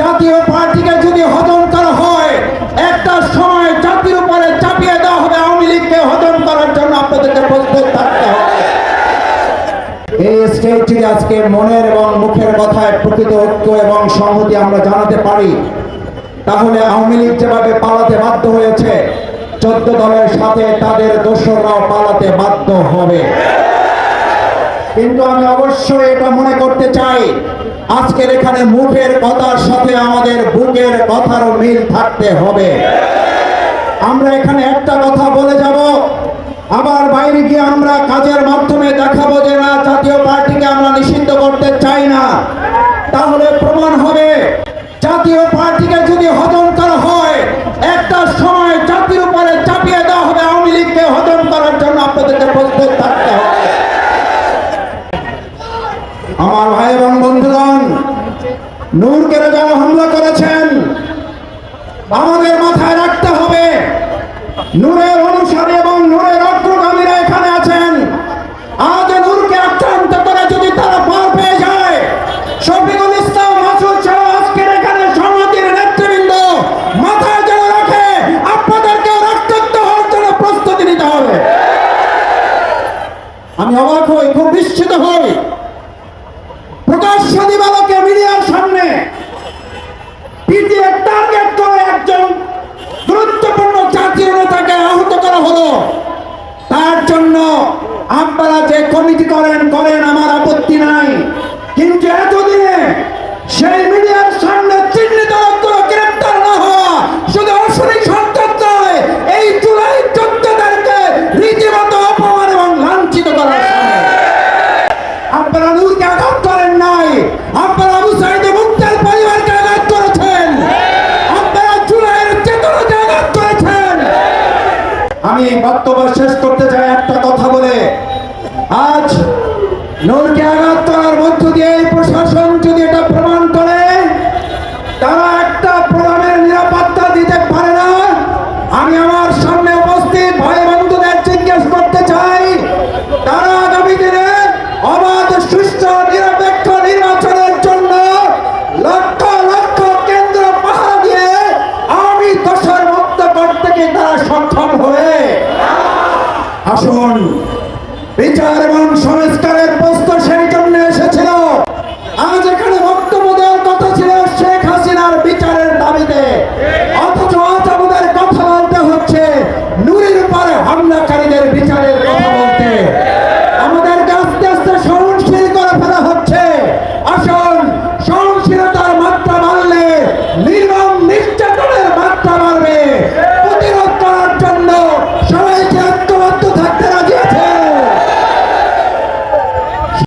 জাতীয় পার্টিকে যদি হজম করা হয়, একটা সময় জাতির উপরে চাপিয়ে দেওয়া হবে আওয়ামী লীগকে হজম করার জন্য আপনাদেরকে প্রস্তুত থাকতে হবে। এই স্টেজ যদি আজকে মনের এবং মুখের কথায় প্রকৃত ঐক্য এবং সংহতি আমরা জানাতে পারি। তাহলে আওয়ামী লীগ যেভাবে পালাতে বাধ্য হয়েছে, চোদ্দ দলের সাথে তাদের দোসররাও পালাতে বাধ্য হবে। কিন্তু আমি অবশ্যই এটা মনে করতে চাই আজকের এখানে মুখের কথার সাথে আমাদের বুকের কথারও মিল থাকতে হবে। আমরা এখানে একটা কথা বলে যাব। আবার বাইরে গিয়ে আমরা কাজের মাধ্যমে দেখাবো যে না, জাতীয় পার্টিকে আমরা নিষিদ্ধ করতে চাই না। তাহলে প্রমাণ হবে, জাতীয় পার্টিকে যদি হজম করা হয়, একটা সময় জাতির উপরে চাপিয়ে দেওয়া হবে আওয়ামী লীগকে হজম করার জন্য আপনাদেরকে প্রস্তুত থাকতে হবে। আমার ভাই এবং বন্ধুগণ নূরকে যারা হামলা করেছেন। আমাদের মাথায় রাখতে হবে, নূরের অনুসারী এবং নূরের অগ্রগামীরা এখানে আছেন। আজ নূরকে আক্রান্ত করে যদি তারা পার পেয়ে যায়, শফিকুল ইসলাম মাসুদ সহ আজকের এখানে সমাজের নেতৃবৃন্দ মাথায় যেন রাখে আপনাদেরকে রক্তাক্ত হওয়ার জন্য প্রস্তুতি নিতে হবে। আমি অবাক হই, খুব নিশ্চিত হই। প্রকাশ্য দিবালকে মিডিয়ার সামনে পিটিএ টার্গেট করে একজন গুরুত্বপূর্ণ জাতীয় নেতাকে আহত করা হলো তার জন্য আপনারা কমিটি করেন করেন, আমার আপত্তি নাই। কিন্তু এতদিনে সেই মিডিয়ার সামনে চিহ্নিত গ্রেপ্তার না হওয়া শুধু অসরি সন্তান নয়, এই জুলাই চোদ্দ তারিখে রীতিমতো অপমান এবং লাঞ্ছিত করার আপনারা নূরকে আঘাত করেন নাই আবু পরিবারকে আঘাত করেছেন, আপনারা জুলাইয়ের চেতনাকে আঘাত করেছেন। আমি বক্তব্য শেষ আজ নরকে আঘাত করার মধ্য দিয়ে এই প্রশাসন যদি এটা প্রমাণ করে, তারা একটা প্রমাণের নিরাপত্তা দিতে পারে না। আমি আমার সামনে উপস্থিত ভাই বন্ধুদের জিজ্ঞেস করতে চাই, তারা আগামী দিনে অবাধ সুস্থ নিরপেক্ষ নির্বাচনের জন্য লক্ষ লক্ষ কেন্দ্র পাহা দিয়ে আমি দোষের মুক্ত করতে কি তারা সক্ষম হয়ে আসুন। বিচার এবং সংস্কারের